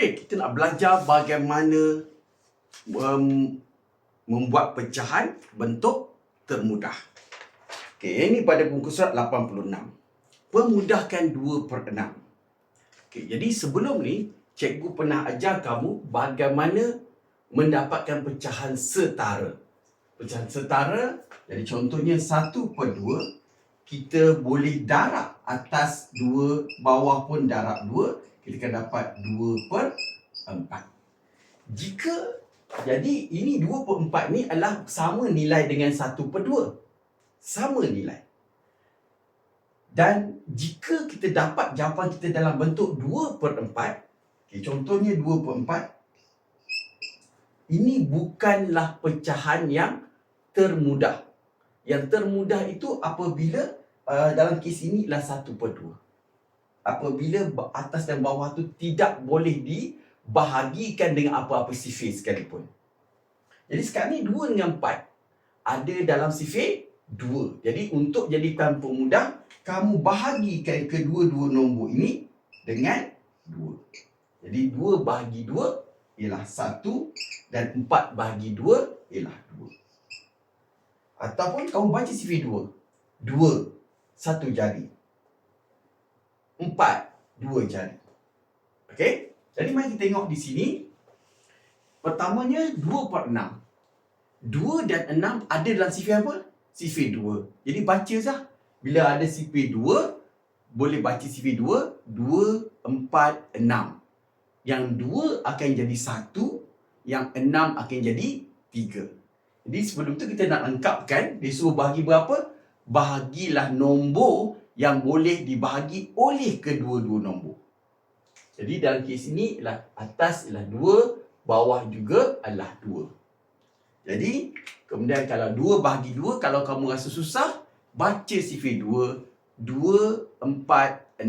Okey, kita nak belajar bagaimana um, membuat pecahan bentuk termudah. Okey, ini pada muka surat 86. Pemudahkan 2 per 6. Okey, jadi sebelum ni, cikgu pernah ajar kamu bagaimana mendapatkan pecahan setara. Pecahan setara, jadi contohnya 1 per 2, kita boleh darab atas 2, bawah pun darab 2, kita akan dapat 2 per 4. Jika, jadi ini 2 per 4 ni adalah sama nilai dengan 1 per 2. Sama nilai. Dan jika kita dapat jawapan kita dalam bentuk 2 per 4, okay, contohnya 2 per 4, ini bukanlah pecahan yang termudah. Yang termudah itu apabila uh, dalam kes ini ialah 1 per 2. Apabila atas dan bawah tu tidak boleh dibahagikan dengan apa-apa sifir sekalipun. Jadi sekarang ni 2 dengan 4 ada dalam sifir 2. Jadi untuk jadikan pemudah, kamu bahagikan kedua-dua nombor ini dengan 2. Jadi 2 bahagi 2 ialah 1 dan 4 bahagi 2 ialah 2. Ataupun kamu baca sifir 2. 2 satu jari. Empat, dua jari. Okey? Jadi mari kita tengok di sini. Pertamanya, dua per enam. Dua dan enam ada dalam sifir apa? Sifir dua. Jadi baca sah. Bila ada sifir dua, boleh baca sifir dua. Dua, empat, enam. Yang dua akan jadi satu. Yang enam akan jadi tiga. Jadi sebelum tu kita nak lengkapkan. Dia suruh bahagi berapa? bahagilah nombor yang boleh dibahagi oleh kedua-dua nombor. Jadi dalam kes ini ialah atas ialah 2, bawah juga adalah 2. Jadi kemudian kalau 2 bahagi 2, kalau kamu rasa susah, baca sifir 2, 2, 4, 6.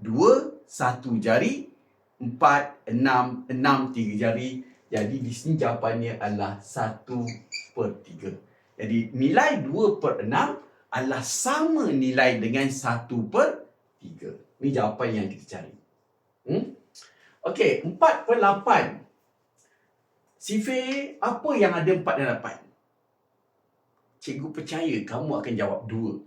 2, satu jari, 4, 6, 6, tiga jari. Jadi di sini jawapannya adalah 1 per 3. Jadi nilai 2 per 6 adalah sama nilai dengan 1 per 3. Ini jawapan yang kita cari. Hmm? Okey, 4 per 8. Sifir, apa yang ada 4 dan 8? Cikgu percaya kamu akan jawab 2.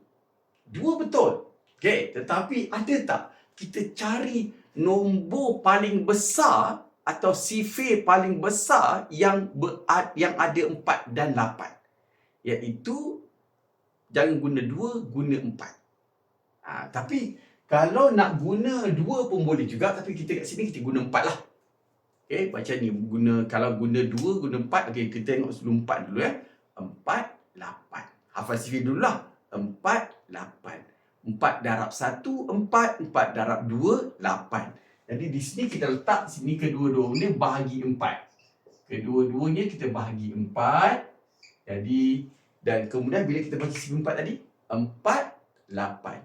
2 betul. Okey, tetapi ada tak kita cari nombor paling besar atau sifir paling besar yang ber, yang ada 4 dan 8? iaitu jangan guna dua, guna empat. Ha, tapi kalau nak guna dua pun boleh juga tapi kita kat sini kita guna empat lah. Okay, macam ni guna kalau guna dua, guna empat. Okay, kita tengok sebelum empat dulu ya. Empat, lapan. Hafal sifir dulu lah. Empat, lapan. Empat darab satu, empat. Empat darab dua, lapan. Jadi di sini kita letak sini kedua-duanya bahagi empat. Kedua-duanya kita bahagi empat. Jadi dan kemudian bila kita baca sifir empat tadi, empat, lapan.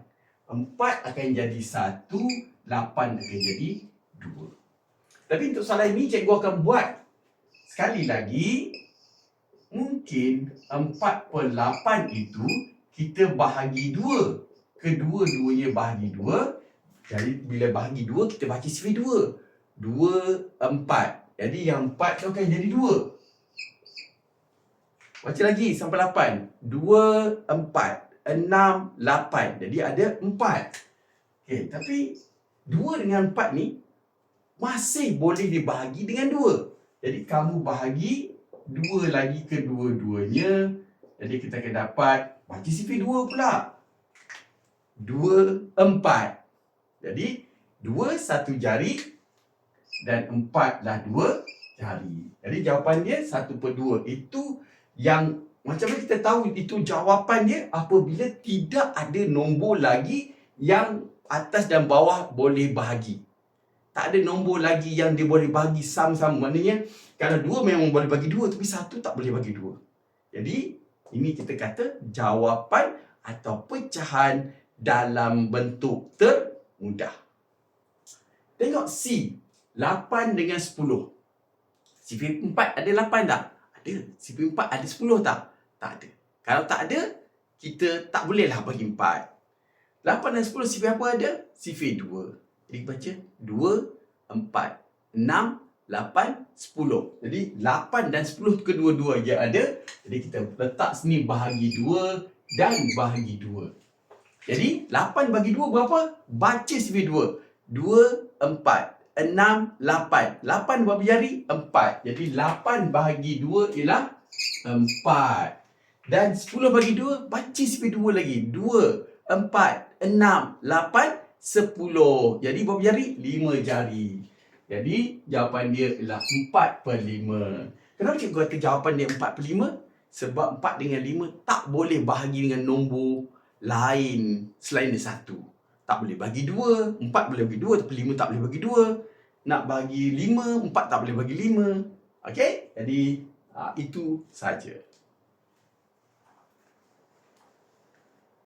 Empat akan jadi satu, lapan akan jadi dua. Tapi untuk soalan ini cikgu akan buat sekali lagi mungkin empat per lapan itu kita bahagi dua. Kedua-duanya bahagi dua. Jadi bila bahagi dua kita baca sifir dua. Dua, empat. Jadi yang empat tu akan jadi dua. Baca lagi sampai lapan. Dua, empat. Enam, lapan. Jadi ada empat. Okay, tapi dua dengan empat ni masih boleh dibahagi dengan dua. Jadi kamu bahagi dua lagi kedua-duanya. Jadi kita akan dapat sifir dua pula. Dua, empat. Jadi dua satu jari dan empatlah dua jari. Jadi jawapan dia satu per dua. Itu yang macam mana kita tahu itu jawapan dia apabila tidak ada nombor lagi yang atas dan bawah boleh bahagi. Tak ada nombor lagi yang dia boleh bagi sama-sama. Maknanya kalau dua memang boleh bagi dua tapi satu tak boleh bagi dua. Jadi ini kita kata jawapan atau pecahan dalam bentuk termudah. Tengok C. 8 dengan 10. Sifir 4 ada 8 tak? Ada. Sifir empat ada sepuluh tak? Tak ada. Kalau tak ada, kita tak bolehlah bagi empat. Lapan dan sepuluh sifir apa ada? Sifir dua. Jadi baca dua, empat, 6, 8, 10. Jadi 8 dan 10 kedua-dua yang ada. Jadi kita letak sini bahagi 2 dan bahagi 2. Jadi 8 bagi 2 berapa? Baca sebagai 2. 2, 4, 6, 8. 8 berapa jari? 4. Jadi 8 bahagi 2 ialah 4. Dan 10 bagi 2, baca sebagai 2 lagi. 2, 4, 6, 8, 10. Jadi berapa jari? 5 jari. Jadi jawapan dia ialah 4 per 5. Kenapa cikgu kata jawapan dia 4 per 5? Sebab 4 dengan 5 tak boleh bahagi dengan nombor lain selain dia satu. Tak boleh bagi 2. 4 boleh bagi 2 tapi 5 tak boleh bagi 2. Nak bagi 5, 4 tak boleh bagi 5. Okey? Jadi uh, itu saja.